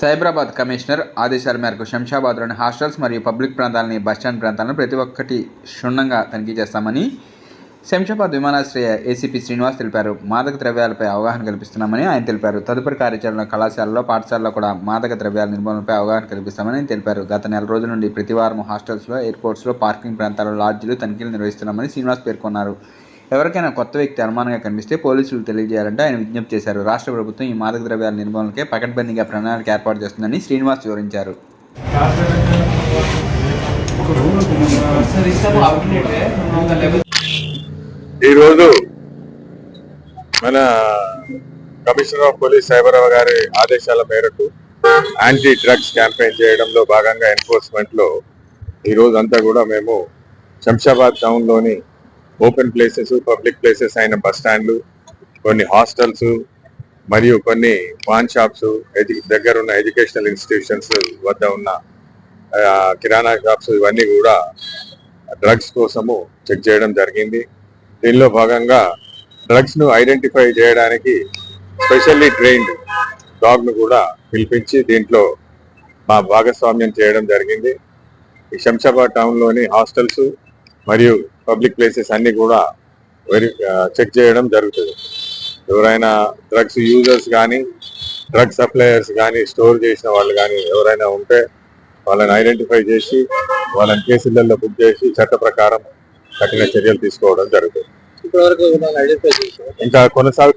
Cyberabad commissioner ఆదేశాల మేరకు శంషాబాద్లోని హాస్టల్స్ మరియు పబ్లిక్ ప్రాంతాలని బస్టాండ్ ప్రాంతాలను ప్రతి ఒక్కటి క్షుణ్ణంగా తనిఖీ చేస్తామని శంషాబాద్ విమానాశ్రయ ఏసీపీ శ్రీనివాస్ తెలిపారు. మాదక ద్రవ్యాలపై అవగాహన కల్పిస్తున్నామని ఆయన తెలిపారు. తదుపరి కార్యాచరణ కళాశాలలో పాఠశాలలో కూడా మాదక ద్రవ్యాల నిర్మూలనపై అవగాహన కల్పిస్తామని ఆయన తెలిపారు. గత నెల రోజుల నుండి ప్రతివారం హాస్టల్స్లో ఎయిర్పోర్ట్స్లో పార్కింగ్ ప్రాంతాల్లో లాడ్జీలు తనిఖీలు నిర్వహిస్తున్నామని శ్రీనివాస్ పేర్కొన్నారు. ఎవరికైనా కొత్త వ్యక్తి అనుమానంగా కనిపిస్తే పోలీసులు తెలియజేయాలంటే ఆయన విజ్ఞప్తి చేశారు. రాష్ట్ర ప్రభుత్వం ఈ మాదక ద్రవ్యాల నిర్మూలనకే పకడ్బందీగా ప్రణాళిక ఏర్పాటు చేస్తుందని శ్రీనివాస్ వివరించారు. ఈరోజు మన కమిషనర్ ఆఫ్ పోలీస్ సైబరావు గారి ఆదేశాల మేరకు యాంటీ డ్రగ్స్ క్యాంపెయిన్ చేయడంలో భాగంగా ఎన్ఫోర్స్మెంట్లో ఈరోజు అంతా కూడా మేము శంషాబాద్ టౌన్లోని ఓపెన్ ప్లేసెస్ పబ్లిక్ ప్లేసెస్ అయిన బస్ స్టాండ్లు కొన్ని హాస్టల్స్ మరియు కొన్ని పాన్ షాప్స్ దగ్గర ఉన్న ఎడ్యుకేషనల్ ఇన్స్టిట్యూషన్స్ వద్ద ఉన్న కిరాణా షాప్స్ ఇవన్నీ కూడా డ్రగ్స్ కోసము చెక్ చేయడం జరిగింది. దీనిలో భాగంగా డ్రగ్స్ను ఐడెంటిఫై చేయడానికి స్పెషల్లీ ట్రైన్డ్ డాగ్ను కూడా పిలిపించి దీంట్లో మా భాగస్వామ్యం చేయడం జరిగింది. ఈ శంషాబాద్ టౌన్లోని హాస్టల్స్ మరియు పబ్లిక్ ప్లేసెస్ అన్ని కూడా వెరి చెక్ చేయడం జరుగుతుంది. ఎవరైనా డ్రగ్స్ యూజర్స్ కానీ డ్రగ్ సప్లయర్స్ కానీ స్టోర్ చేసిన వాళ్ళు కానీ ఎవరైనా ఉంటే వాళ్ళని ఐడెంటిఫై చేసి వాళ్ళని కేసులలో బుక్ చేసి చట్ట ప్రకారం కఠిన చర్యలు తీసుకోవడం జరుగుతుంది. ఇంకా కొనసాగు